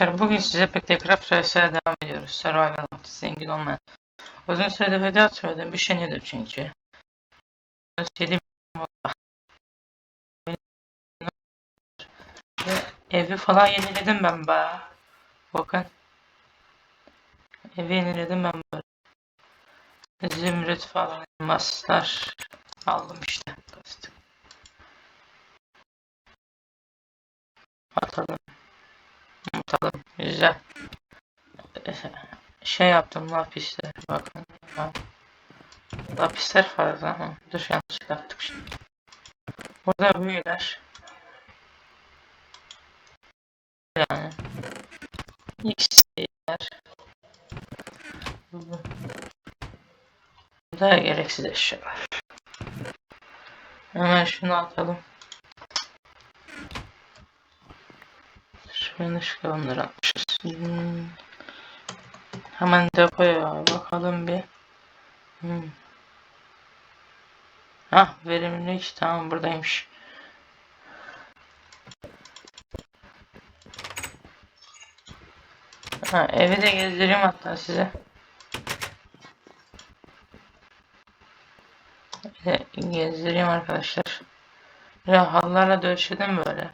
arkadaşlar bugün size Minecraft vs'ye devam ediyoruz. Survival zengin olmayan. Uzun süredir video atmıyordum. Bir şey nedir çünkü. 7 Evi falan yeniledim ben be. Bakın. Evi yeniledim ben böyle. Zümrüt falan elmaslar aldım işte. Atalım. Atalım. Güzel. Şey yaptım lapisler. Bakın. Lapisler fazla ama. Dur yanlış yaptık şimdi. Burada büyüler. Yani. X'ler. Burada gereksiz eşyalar. Hemen şunu atalım. Şöyle ışıkla onları atmışız. Hmm. Hemen depoya bakalım bir. Hmm. Hah verimlilik tamam buradaymış. Ha, evi de gezdireyim hatta size. Gezdireyim arkadaşlar. Ya hallarla döşedim böyle.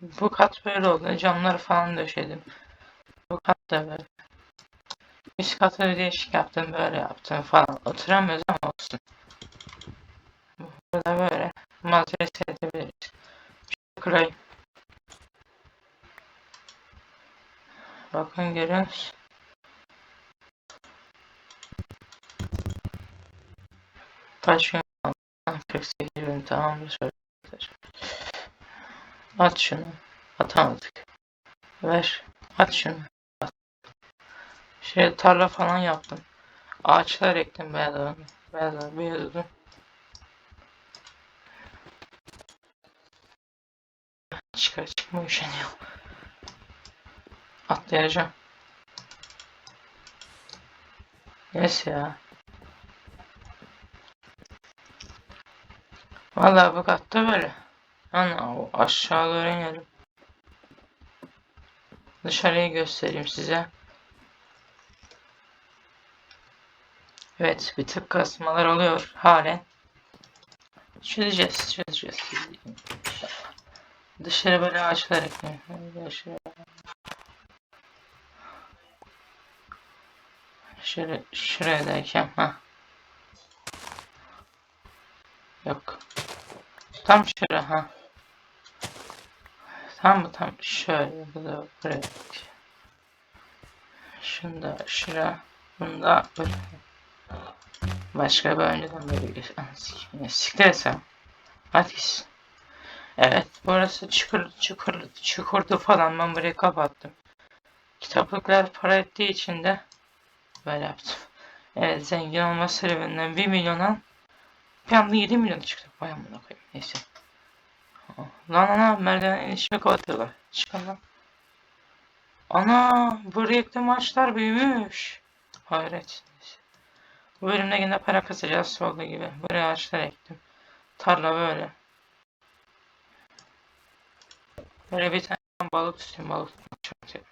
Bu kat böyle oldu. Camları falan döşedim. Bu kat da böyle. Üst katı bir değişik yaptım. Böyle yaptım falan. Oturamıyoruz ama olsun. Burada böyle. Malzeme seyredebiliriz. Şöyle. Bakın görüyor musun? Kaç gün kaldı? 48 gün tamamdır. At şunu. Atamadık. Ver. At şunu. At. Şey tarla falan yaptım. Ağaçlar ektim beyazlarını. Beyazlar beyazladım. Çıkar çıkma üşeniyor. Atlayacağım. Neyse ya. Vallahi bu katta böyle. O aşağı doğru inelim. Dışarıyı göstereyim size. Evet bir tık kasmalar oluyor halen. Çözeceğiz çözeceğiz. Dışarı böyle ağaçlar ekleyin. Şöyle, şuraya derken ha. Yok. Tam şuraya ha. Tam mı tam şöyle bu da buraya. Şunu da şuraya. Bunu buraya. Başka bir önceden böyle bir siktir etsem. Hadi. Evet burası çukur, çukur, çukurdu falan ben burayı kapattım. Kitaplıklar para ettiği için de böyle yaptım. Evet zengin olma serüveninden 1 milyona bir anda 7 milyon çıktı. Vay amına koyayım. Neyse. Lan ana merdiven inişimi kapatıyorlar. Çıkın lan. Ana bu reklam açlar büyümüş. Hayret. Bu bölümde yine para kasacağız olduğu gibi. Buraya ağaçlar ektim. Tarla böyle. Böyle bir tane balık tutayım balık çok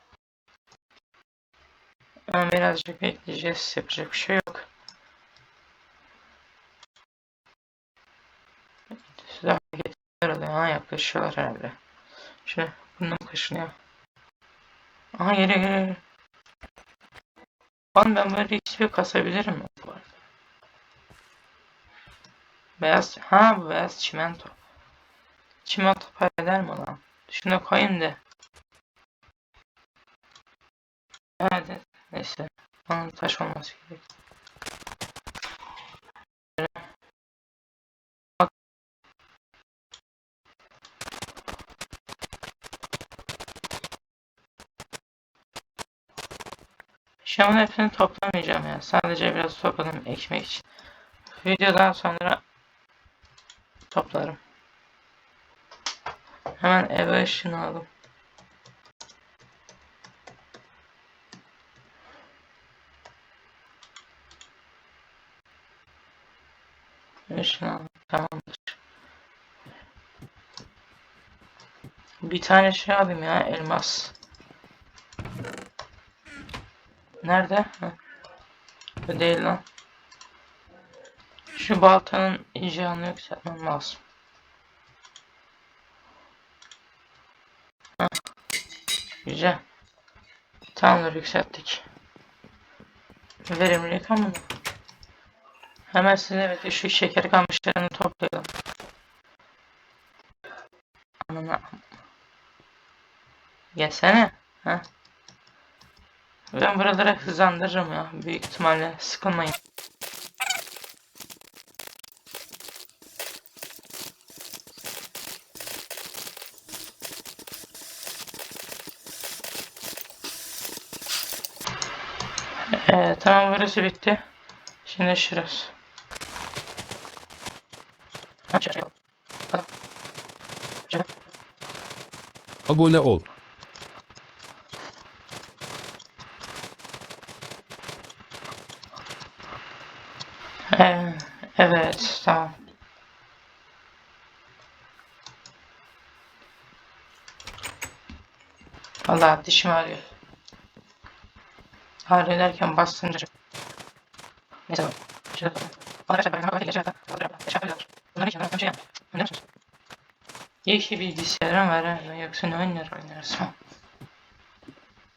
Ben birazcık bekleyeceğiz. Yapacak bir şey yok. Size hareketler oluyor. Ha yaklaşıyorlar herhalde. Şöyle bundan kaşınıyor. Aha yere yere. Lan ben böyle XP kasabilirim mi bu arada? Beyaz, ha bu beyaz çimento. Çimento para eder mi lan? Şuna koyayım da. Evet, neyse. Onun taş olması gerek. An hepsini toplamayacağım ya. Sadece biraz topladım ekmek için. Videodan sonra toplarım. Hemen eve ışını alalım. Işını alalım. Tamamdır. Bir tane şey alayım ya elmas. Nerede? Ha. Bu değil lan. Şu baltanın icranı yükseltmem lazım. Ha. Güzel. Tamamdır yükselttik. Verimlilik ama. Hemen size evet şu şeker kamışlarını toplayalım. Anana. Gelsene. Ha. Ben buraları hızlandırırım ya. Büyük ihtimalle sıkılmayın. Ee, tamam burası bitti. Şimdi şurası. Abone ol. Ee, evet tamam. Allah dişim ağrıyor. Ağrıyor derken bastınca. Neyse bak. Şurada bakalım. Arkadaşlar ben hemen geçerken kaldırıyorum. Geçer yapıyorlar. Bunları hiç anlamadım şey yapmıyorum. Anlıyor musunuz? İyi ki bilgisayarım var ha. Yoksa ne oynar oynarsın.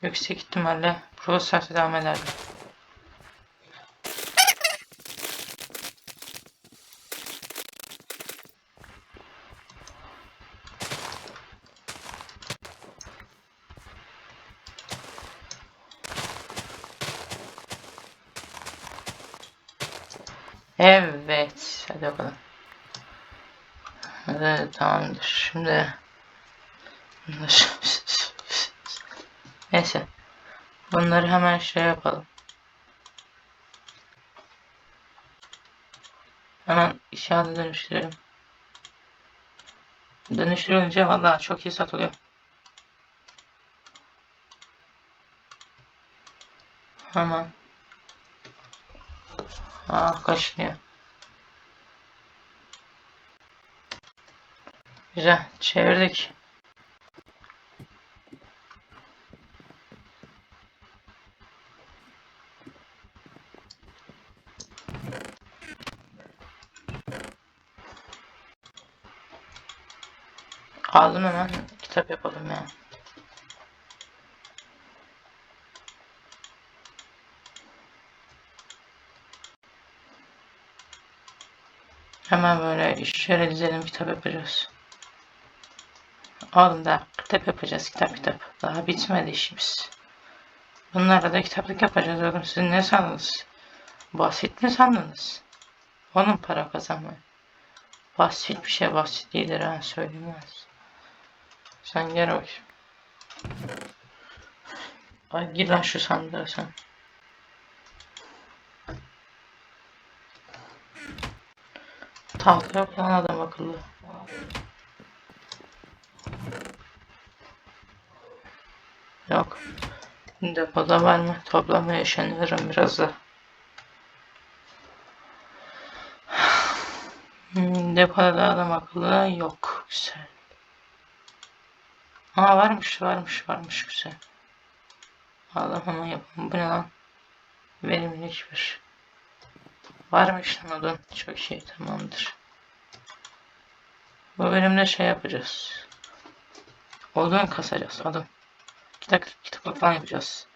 Yüksek ihtimalle Pro Stars'a devam ederdim. Evet. Hadi bakalım. Evet, tamamdır. Şimdi Neyse. Bunları hemen şey yapalım. Hemen işaret dönüştürelim. Dönüştürünce vallahi çok iyi satılıyor. Hemen. Ah kaşınıyor. Güzel. Çevirdik. Aldım hemen kitap yapalım ya. Hemen böyle işlere dizelim kitap yapacağız. Oğlum da kitap yapacağız kitap kitap. Daha bitmedi işimiz. Bunlara da kitaplık yapacağız oğlum. Siz ne sandınız? Basit mi sandınız? Onun para kazanmayı. Basit bir şey basit değildir ha söylemez. Sen gel bakayım. Ay gir lan şu sandığa sen. Tahta yok lan adam akıllı. Yok. Depoda var mı? Toplamaya üşeniyorum biraz da. Hmm, Depoda da adam akıllı yok. Güzel. Aa varmış varmış varmış güzel. Allah hemen yapalım. Bu ne lan? Verimlilik bir. Varmış lan odun. Çok iyi tamamdır. Bu bölümde şey yapacağız. Odun kasacağız odun. Kitap, kitaplık falan yapacağız.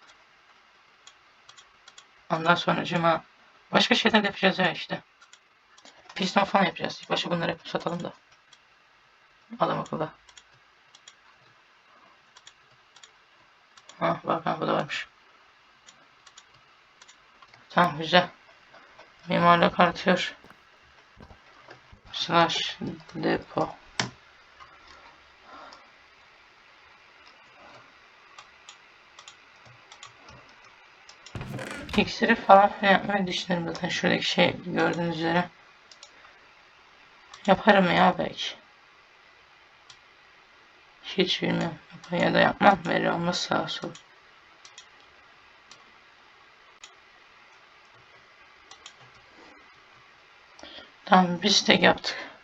Ondan sonra cuma başka şeyler yapacağız ya işte. Piston falan yapacağız. İlk başta bunları yapıp satalım da. Adam akıllı. Ha bak ha bu da varmış. Tamam güzel. Mimarlık artıyor. Slash depo. İksiri falan filan yapmayı düşünüyorum zaten şuradaki şey gördüğünüz üzere. Yaparım ya belki. Hiç bilmiyorum. Ya da yapmam. Veri olmaz sağa sol. Tamam biz tek yaptık.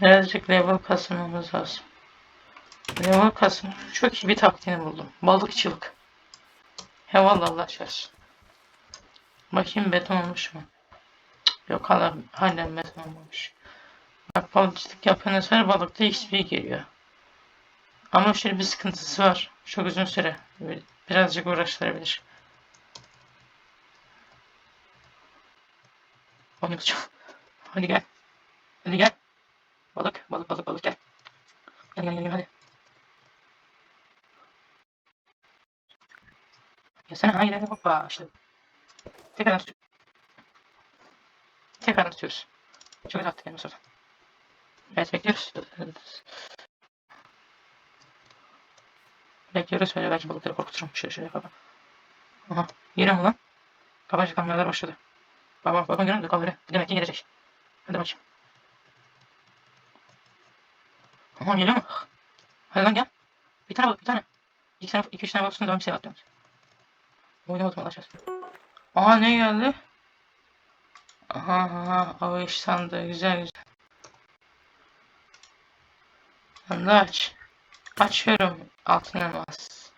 Birazcık level kasmamız lazım. Level kasım. Çok iyi bir taktiğini buldum. Balıkçılık. Eyvallah Allah şaşsın. Bakayım beton olmuş mu? Yok hala, hala beton olmamış. Bak balıkçılık yapan her balıkta XP geliyor. Ama şöyle bir sıkıntısı var. Çok uzun süre. Birazcık uğraştırabilir. Onu yapacağım. Hadi gel. Hadi gel. Balık, balık, balık, balık gel. Gel, gel, gel, hadi. Gelsene, hayır, hayır, hoppa, işte. Tekrar tut. Tekrar tutuyoruz. Çok yani bu sefer. Evet, bekliyoruz. Bekliyoruz, öyle belki balıkları korkuturum. Şöyle şöyle yapalım. Aha, yine mi lan? Kabancı kameralar başladı. Baba, baba görüyor musun? Kamera. Demek ki gelecek. Hadi bakayım. Aha geliyor mu? Hadi lan gel. Bir tane balık bir tane. İki tane, iki üç tane balık üstüne devam bir şey atlıyorum. Oynamadım Allah aşkına. Aha ne geldi? Aha aha o iş sandı güzel güzel. De aç. Açıyorum altın elmas.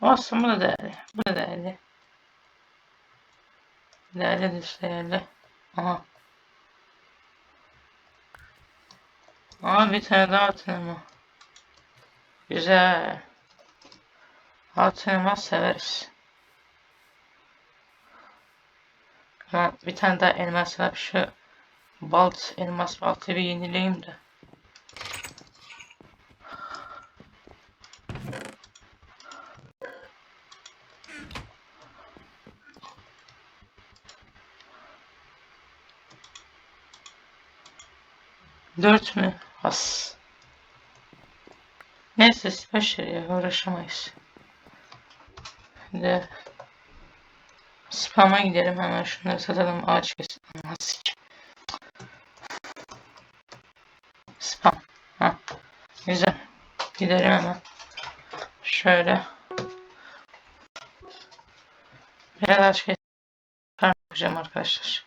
Olsun bu da değerli. Bu da değerli. Değerlidir değerli. Aha. Aa bir tane daha altın elma. Güzel. Altın elmas severiz. Ama bir tane daha elmas var. Şu balt, elmas baltayı bir yenileyim de. Dört mü? As. Neyse ver ya uğraşamayız. Şimdi spam'a gidelim hemen şunları satalım ağaç kesin. Nasıl Spam. Ha. Güzel. Gidelim hemen. Şöyle. Biraz ağaç kesin arkadaşlar.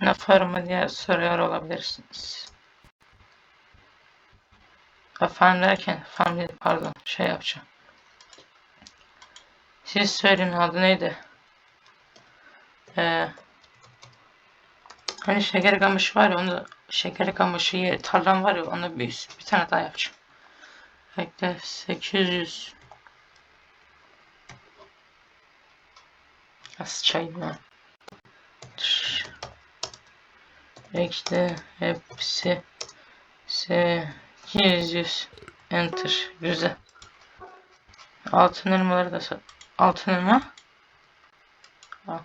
Ne yaparım diye soruyor olabilirsiniz. Efendim derken, efendim değil, pardon, şey yapacağım. Siz söyleyin adı neydi? Ee, hani şeker kamışı var ya, onu şeker kamışı yeri, tarlam var ya, onu bir, bir tane daha yapacağım. Bekle, 800 Az çayım lan. Bekle, hepsi 800 enter. Güzel. Altın elmaları da sat. Altın elma. Al.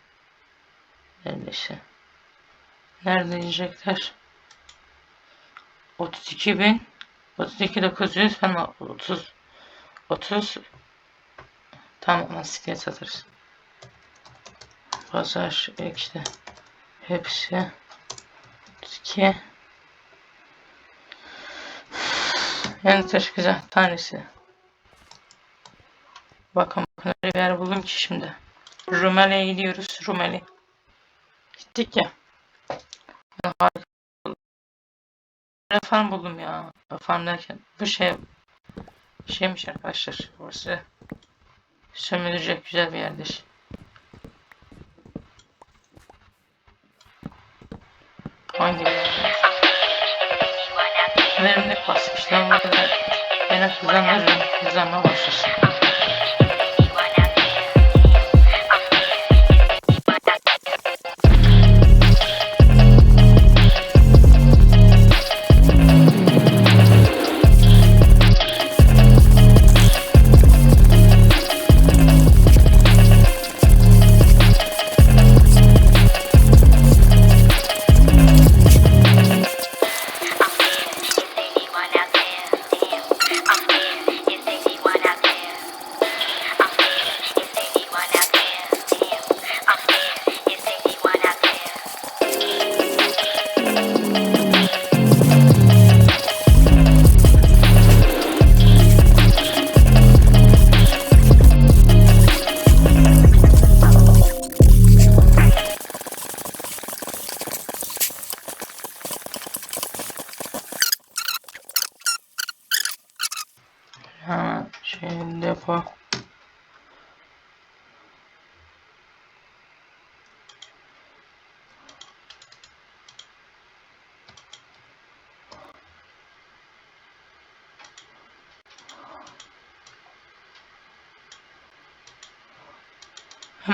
Elbise nerede diyecekler 32 bin. 32 900 ben 30 30 tamam maskeye satarız. Pazar işte. Hepsi. 32 Enter güzel tanesi. Bakın bakın öyle bir yer buldum ki şimdi. Rumeli'ye gidiyoruz. Rumeli. Gittik ya. Harika. Farm buldum ya. Farm derken bu şey şeymiş arkadaşlar. Burası sömürülecek güzel bir yerdir. Hangi bir yer? Verimlilik basmışlar. Burada yine hızlanırım. Hızlanma başlasın.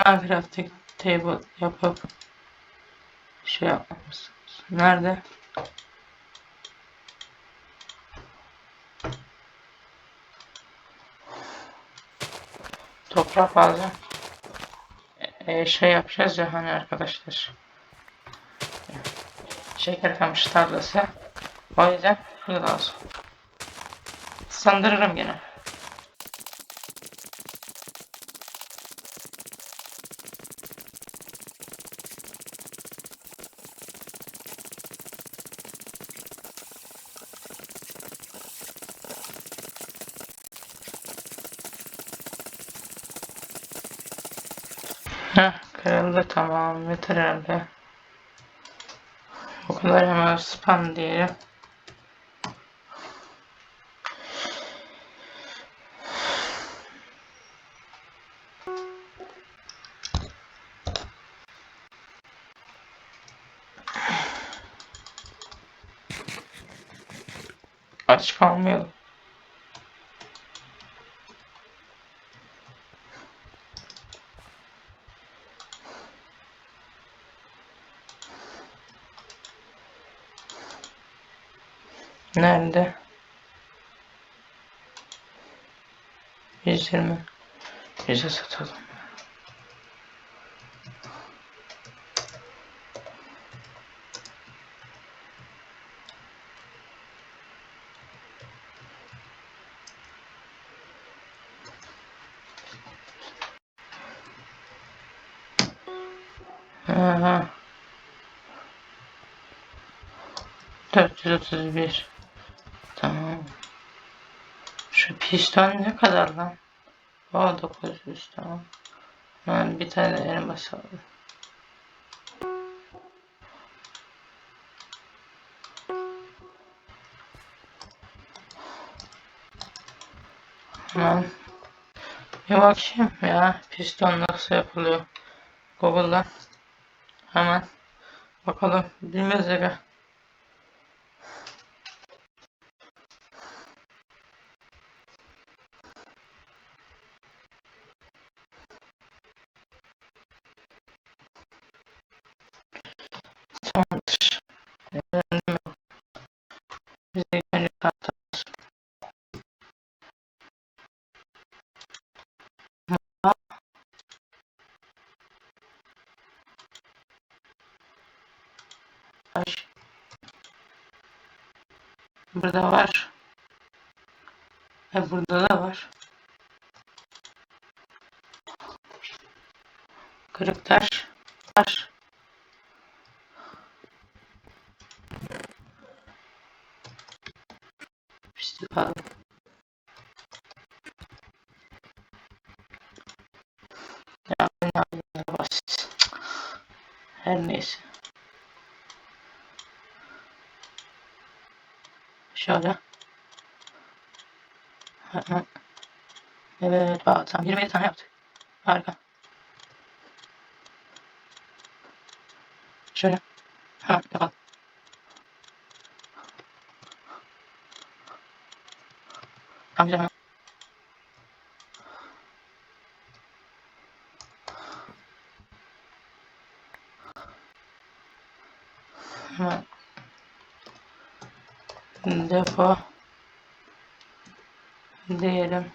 Hemen crafting table yapıp şey yapmamız. Nerede? Toprak fazla. Ee, şey yapacağız ya hani arkadaşlar. Şeker kamışı tarlası. O yüzden bu lazım. Sandırırım gene. Heh, kırıldı tamam yeter herhalde. O kadar hemen spam diyelim. Aç kalmayalım. Nerede? 120. Bize satalım. Aha. 431. Tamam. Şu piston ne kadar lan? O 900 tamam. Ben bir tane elmas aldım. Tamam. Bir bakayım ya piston nasıl yapılıyor. Google'dan. Hemen bakalım. Bilmez aga. Burada var. E burada da var. Kırık taş var. Şöyle. Hı hı. Evet bak tamam 27 tane yaptık. Harika. Şöyle. Ha yapalım. Tamam güzel. Hemen depo diyelim.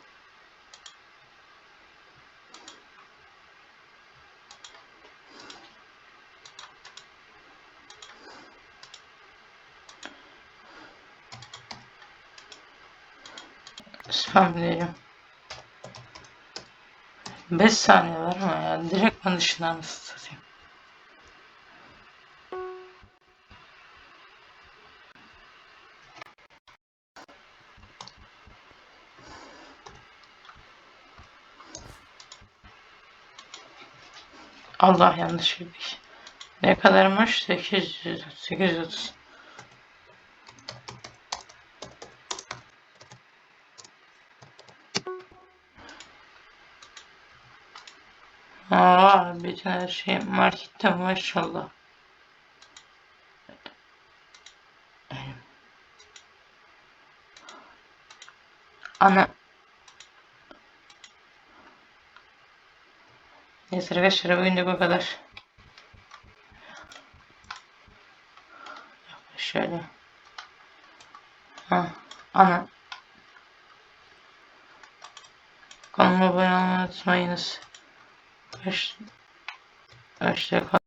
Spam diyelim. 5 saniye var ama ya direkt dışından Allah yanlış bildik. Ne kadarmış? 800, 830. Aa, bütün her şey markette maşallah. Ana Neyse arkadaşlar bugün de bu kadar. Şöyle. Ha, ana. Kanalıma abone olmayı unutmayınız. Hoş, hoşça kalın.